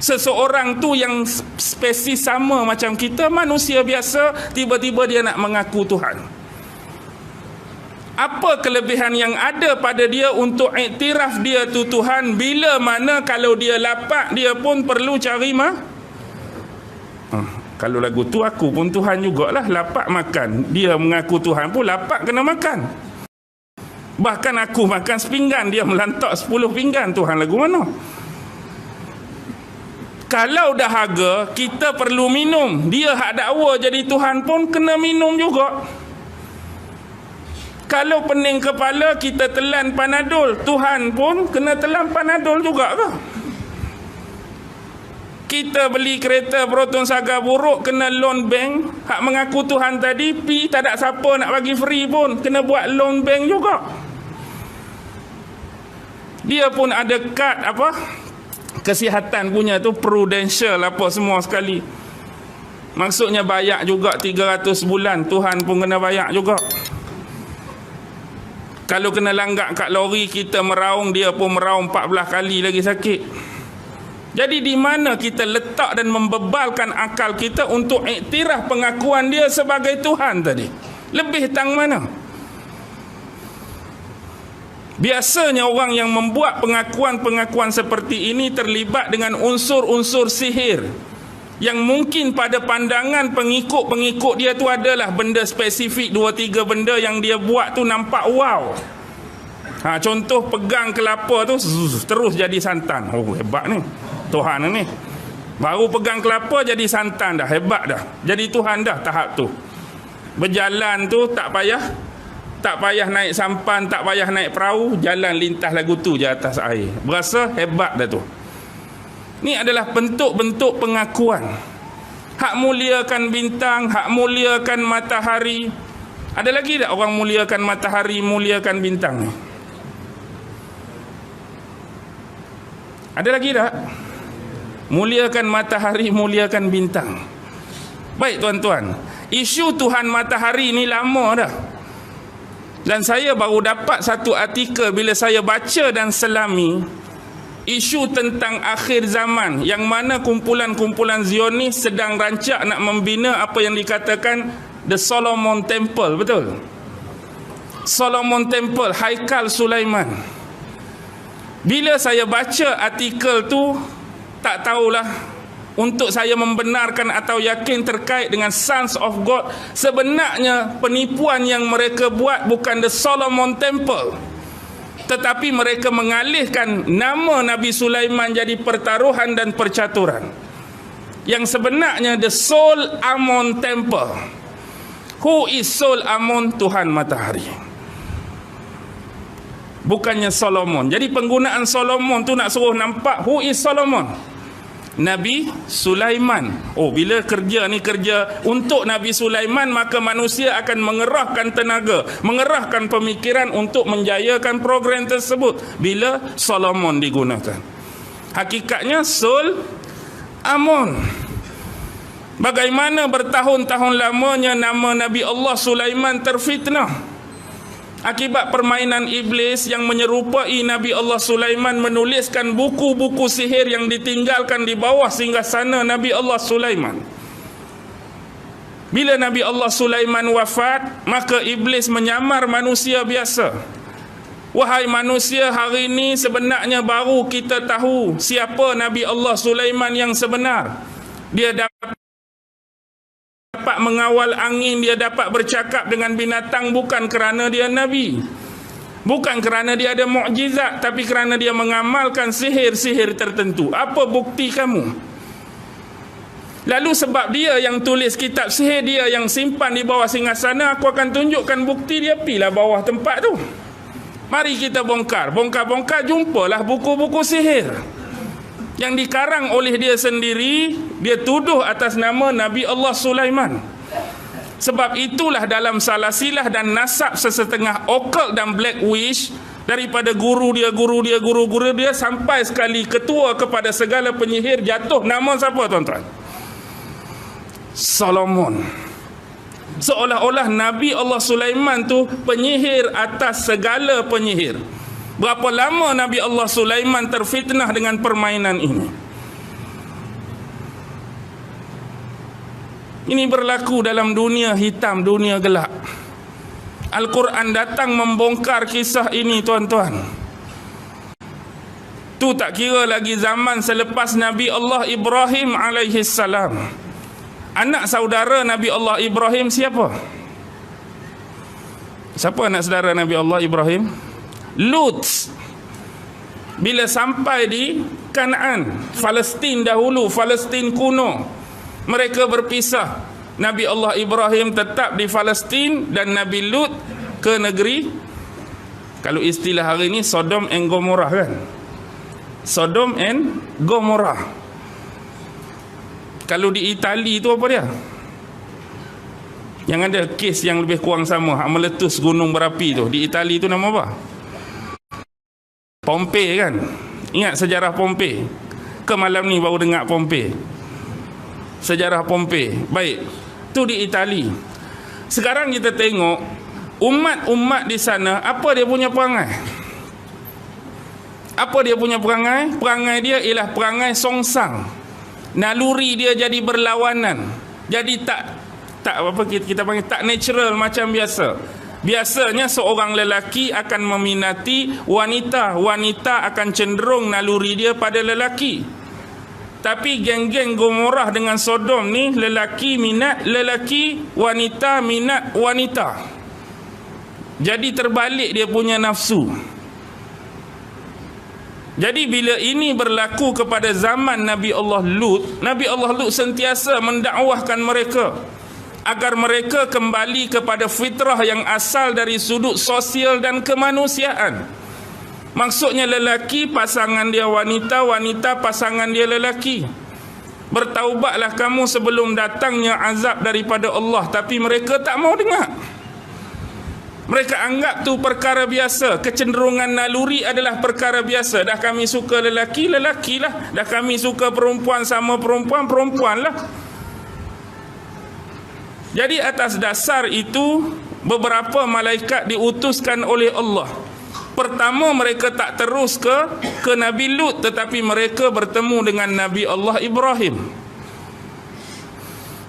seseorang tu yang spesies sama macam kita manusia biasa tiba-tiba dia nak mengaku Tuhan. Apa kelebihan yang ada pada dia untuk iktiraf dia tu Tuhan? Bila mana kalau dia lapak dia pun perlu cari mah hmm. kalau lagu tu aku pun Tuhan jugalah lapak makan. Dia mengaku Tuhan pun lapak kena makan. Bahkan aku makan sepinggan dia melantak sepuluh pinggan Tuhan lagu mana kalau dah harga kita perlu minum. Dia hak dakwa jadi Tuhan pun kena minum juga. Kalau pening kepala kita telan panadol. Tuhan pun kena telan panadol juga ke? Kita beli kereta Proton Saga buruk kena loan bank. Hak mengaku Tuhan tadi pi tak ada siapa nak bagi free pun. Kena buat loan bank juga. Dia pun ada kad apa kesihatan punya tu prudential apa semua sekali. Maksudnya bayar juga 300 bulan Tuhan pun kena bayar juga. Kalau kena langgak kat lori kita meraung dia pun meraung 14 kali lagi sakit. Jadi di mana kita letak dan membebalkan akal kita untuk iktiraf pengakuan dia sebagai Tuhan tadi? Lebih tang mana Biasanya orang yang membuat pengakuan-pengakuan seperti ini terlibat dengan unsur-unsur sihir yang mungkin pada pandangan pengikut-pengikut dia tu adalah benda spesifik dua tiga benda yang dia buat tu nampak wow. Ha, contoh pegang kelapa tu terus jadi santan. Oh hebat ni. Tuhan ni. Baru pegang kelapa jadi santan dah. Hebat dah. Jadi Tuhan dah tahap tu. Berjalan tu tak payah tak payah naik sampan, tak payah naik perahu, jalan lintas lagu tu je atas air. Berasa hebat dah tu. Ni adalah bentuk-bentuk pengakuan. Hak muliakan bintang, hak muliakan matahari. Ada lagi tak orang muliakan matahari, muliakan bintang? Ada lagi tak? Muliakan matahari, muliakan bintang. Baik tuan-tuan, isu Tuhan matahari ni lama dah. Dan saya baru dapat satu artikel bila saya baca dan selami isu tentang akhir zaman yang mana kumpulan-kumpulan Zionis sedang rancak nak membina apa yang dikatakan The Solomon Temple, betul? Solomon Temple, Haikal Sulaiman. Bila saya baca artikel tu, tak tahulah untuk saya membenarkan atau yakin terkait dengan sons of God sebenarnya penipuan yang mereka buat bukan the Solomon Temple. Tetapi mereka mengalihkan nama Nabi Sulaiman jadi pertaruhan dan percaturan. Yang sebenarnya the Sol Amon Temple. Who is Sol Amon? Tuhan Matahari. Bukannya Solomon. Jadi penggunaan Solomon tu nak suruh nampak who is Solomon Nabi Sulaiman. Oh, bila kerja ni kerja untuk Nabi Sulaiman, maka manusia akan mengerahkan tenaga, mengerahkan pemikiran untuk menjayakan program tersebut bila Solomon digunakan. Hakikatnya Sul Amun. Bagaimana bertahun-tahun lamanya nama Nabi Allah Sulaiman terfitnah? Akibat permainan iblis yang menyerupai Nabi Allah Sulaiman menuliskan buku-buku sihir yang ditinggalkan di bawah sehingga sana Nabi Allah Sulaiman. Bila Nabi Allah Sulaiman wafat, maka iblis menyamar manusia biasa. Wahai manusia, hari ini sebenarnya baru kita tahu siapa Nabi Allah Sulaiman yang sebenar. Dia dapat mengawal angin, dia dapat bercakap dengan binatang bukan kerana dia nabi. Bukan kerana dia ada mukjizat, tapi kerana dia mengamalkan sihir-sihir tertentu. Apa bukti kamu? Lalu sebab dia yang tulis kitab sihir dia yang simpan di bawah singgasana, aku akan tunjukkan bukti dia pilah bawah tempat tu. Mari kita bongkar. Bongkar-bongkar jumpalah buku-buku sihir yang dikarang oleh dia sendiri dia tuduh atas nama Nabi Allah Sulaiman. Sebab itulah dalam salah silah dan nasab sesetengah occult dan black wish daripada guru dia guru dia guru-guru dia sampai sekali ketua kepada segala penyihir jatuh nama siapa tuan-tuan? Solomon. Seolah-olah Nabi Allah Sulaiman tu penyihir atas segala penyihir Berapa lama Nabi Allah Sulaiman terfitnah dengan permainan ini? Ini berlaku dalam dunia hitam, dunia gelap. Al-Quran datang membongkar kisah ini tuan-tuan. Tu tak kira lagi zaman selepas Nabi Allah Ibrahim alaihi salam. Anak saudara Nabi Allah Ibrahim siapa? Siapa anak saudara Nabi Allah Ibrahim? Lut. Bila sampai di Kanaan, Palestin dahulu, Palestin kuno, mereka berpisah. Nabi Allah Ibrahim tetap di Palestin dan Nabi Lut ke negeri. Kalau istilah hari ini Sodom and Gomorrah kan? Sodom and Gomorrah. Kalau di Itali itu apa dia? Yang ada kes yang lebih kurang sama meletus gunung berapi tu. Di Itali itu nama apa Pompei kan ingat sejarah Pompei ke malam ni baru dengar Pompei sejarah Pompei baik Tu di Itali. Sekarang kita tengok umat-umat di sana apa dia punya perangai? Apa dia punya perangai? Perangai dia ialah perangai songsang. Naluri dia jadi berlawanan. Jadi tak tak apa kita, kita panggil tak natural macam biasa. Biasanya seorang lelaki akan meminati wanita, wanita akan cenderung naluri dia pada lelaki. Tapi geng-geng Gomorrah dengan Sodom ni lelaki minat lelaki, wanita minat wanita. Jadi terbalik dia punya nafsu. Jadi bila ini berlaku kepada zaman Nabi Allah Lut, Nabi Allah Lut sentiasa mendakwahkan mereka agar mereka kembali kepada fitrah yang asal dari sudut sosial dan kemanusiaan. Maksudnya lelaki pasangan dia wanita, wanita pasangan dia lelaki. Bertaubatlah kamu sebelum datangnya azab daripada Allah tapi mereka tak mau dengar. Mereka anggap tu perkara biasa. Kecenderungan naluri adalah perkara biasa. Dah kami suka lelaki, lelakilah. Dah kami suka perempuan sama perempuan, perempuanlah. Jadi atas dasar itu beberapa malaikat diutuskan oleh Allah pertama mereka tak terus ke ke Nabi Lut tetapi mereka bertemu dengan Nabi Allah Ibrahim.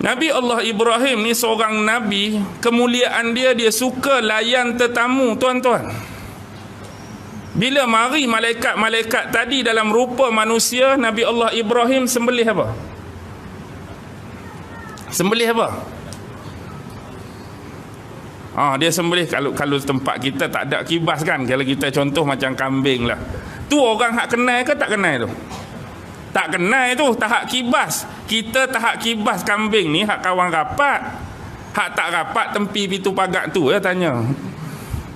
Nabi Allah Ibrahim ni seorang nabi, kemuliaan dia dia suka layan tetamu, tuan-tuan. Bila mari malaikat-malaikat tadi dalam rupa manusia, Nabi Allah Ibrahim sembelih apa? Sembelih apa? Ah dia sembelih kalau kalau tempat kita tak ada kibas kan. Kalau kita contoh macam kambing lah. Tu orang hak kenal ke tak kenal tu? Tak kenal tu, tak hak kibas. Kita tak hak kibas kambing ni hak kawan rapat. Hak tak rapat tempi pintu pagar tu ya tanya.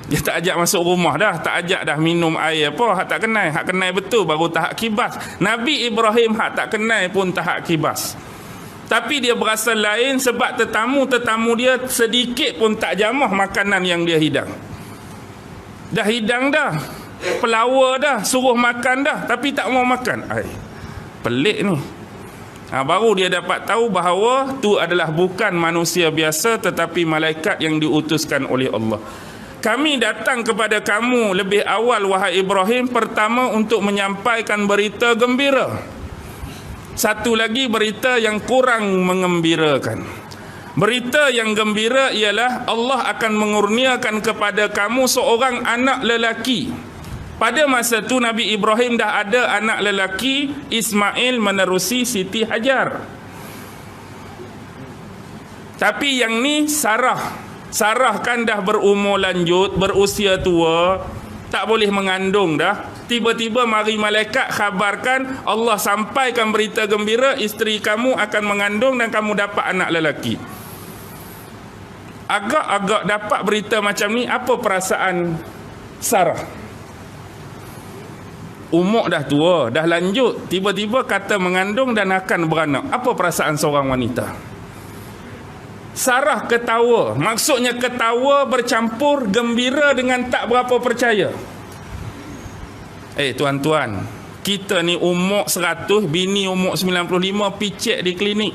Dia tak ajak masuk rumah dah, tak ajak dah minum air apa, hak tak kenal. Hak kenal betul baru tak hak kibas. Nabi Ibrahim hak tak kenal pun tak hak kibas. Tapi dia berasa lain sebab tetamu-tetamu dia sedikit pun tak jamah makanan yang dia hidang. Dah hidang dah. Pelawa dah. Suruh makan dah. Tapi tak mau makan. Ay, pelik ni. Ha, baru dia dapat tahu bahawa tu adalah bukan manusia biasa tetapi malaikat yang diutuskan oleh Allah. Kami datang kepada kamu lebih awal wahai Ibrahim pertama untuk menyampaikan berita gembira. Satu lagi berita yang kurang mengembirakan. Berita yang gembira ialah Allah akan mengurniakan kepada kamu seorang anak lelaki. Pada masa tu Nabi Ibrahim dah ada anak lelaki Ismail menerusi Siti Hajar. Tapi yang ni Sarah. Sarah kan dah berumur lanjut, berusia tua, tak boleh mengandung dah. Tiba-tiba mari malaikat khabarkan Allah sampaikan berita gembira isteri kamu akan mengandung dan kamu dapat anak lelaki. Agak-agak dapat berita macam ni apa perasaan Sarah? Umur dah tua dah lanjut tiba-tiba kata mengandung dan akan beranak. Apa perasaan seorang wanita Sarah ketawa maksudnya ketawa bercampur gembira dengan tak berapa percaya Eh tuan-tuan, kita ni umur 100, bini umur 95 picek di klinik.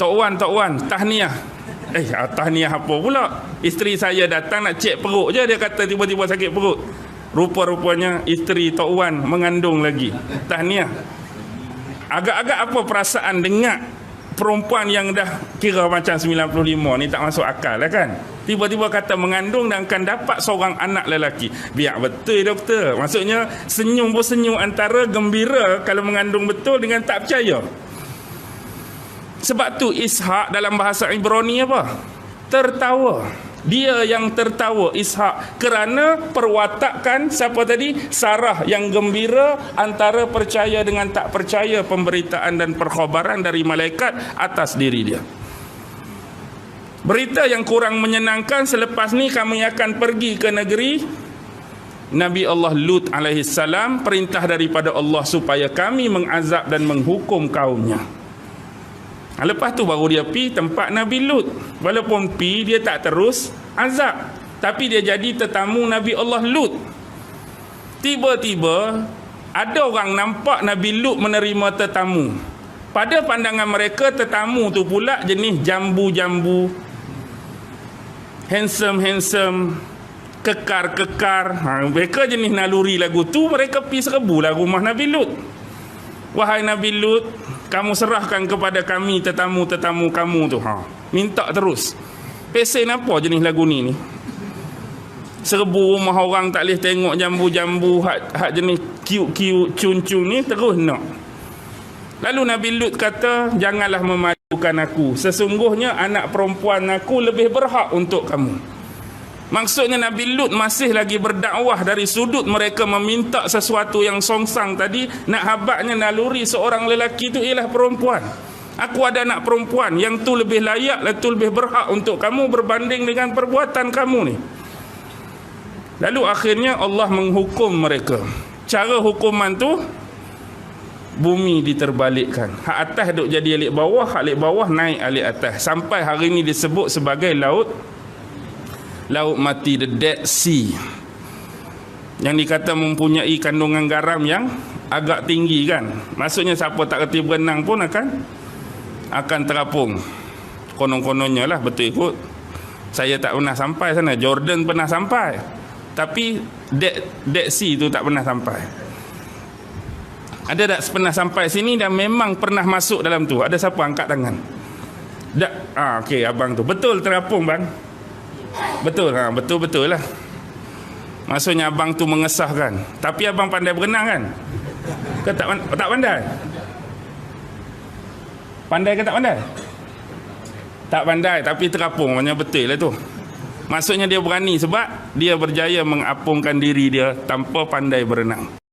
Tok Wan, Tok Wan, tahniah. Eh, ah, tahniah apa pula? Isteri saya datang nak cek perut je dia kata tiba-tiba sakit perut. Rupa-rupanya isteri Tok Wan mengandung lagi. Tahniah. Agak-agak apa perasaan dengar perempuan yang dah kira macam 95 ni tak masuk akal lah kan? Tiba-tiba kata mengandung dan akan dapat seorang anak lelaki. Biar betul doktor. Maksudnya senyum pun senyum antara gembira kalau mengandung betul dengan tak percaya. Sebab tu Ishak dalam bahasa Ibrani apa? Tertawa dia yang tertawa Ishak. Kerana perwatakan siapa tadi? Sarah yang gembira antara percaya dengan tak percaya pemberitaan dan perkhabaran dari malaikat atas diri dia. Berita yang kurang menyenangkan selepas ni kami akan pergi ke negeri. Nabi Allah Lut alaihi salam perintah daripada Allah supaya kami mengazab dan menghukum kaumnya lepas tu baru dia pi tempat Nabi Lut. Walaupun pi dia tak terus azab. Tapi dia jadi tetamu Nabi Allah Lut. Tiba-tiba ada orang nampak Nabi Lut menerima tetamu. Pada pandangan mereka tetamu tu pula jenis jambu-jambu. Handsome-handsome. Kekar-kekar. Ha, mereka jenis naluri lagu tu mereka pi serbu lah rumah Nabi Lut. Wahai Nabi Lut, kamu serahkan kepada kami tetamu-tetamu kamu tu ha. Minta terus. Pesen apa jenis lagu ni ni? Serbu rumah orang tak boleh tengok jambu-jambu hak, hak jenis cute-cute cun-cun ni terus nak. Lalu Nabi Lut kata janganlah memajukan aku. Sesungguhnya anak perempuan aku lebih berhak untuk kamu Maksudnya Nabi Lut masih lagi berdakwah dari sudut mereka meminta sesuatu yang songsang tadi nak habaknya naluri seorang lelaki itu ialah perempuan. Aku ada anak perempuan yang tu lebih layak, tu lebih berhak untuk kamu berbanding dengan perbuatan kamu ni. Lalu akhirnya Allah menghukum mereka. Cara hukuman tu bumi diterbalikkan. Hak atas duk jadi alik bawah, hak alik bawah naik alik atas. Sampai hari ini disebut sebagai laut laut mati the dead sea. Yang dikata mempunyai kandungan garam yang agak tinggi kan? Maksudnya siapa tak kerti berenang pun akan akan terapung. Konon-kononnya lah betul ikut. Saya tak pernah sampai sana. Jordan pernah sampai. Tapi Dead, Dead Sea tu tak pernah sampai. Ada tak pernah sampai sini dan memang pernah masuk dalam tu? Ada siapa angkat tangan? Tak ah, okey abang tu. Betul terapung bang Betul ha, betul betul lah. Maksudnya abang tu mengesahkan. Tapi abang pandai berenang kan? Ke tak, tak pandai? Pandai ke tak pandai? Tak pandai tapi terapung maknanya betul lah tu. Maksudnya dia berani sebab dia berjaya mengapungkan diri dia tanpa pandai berenang.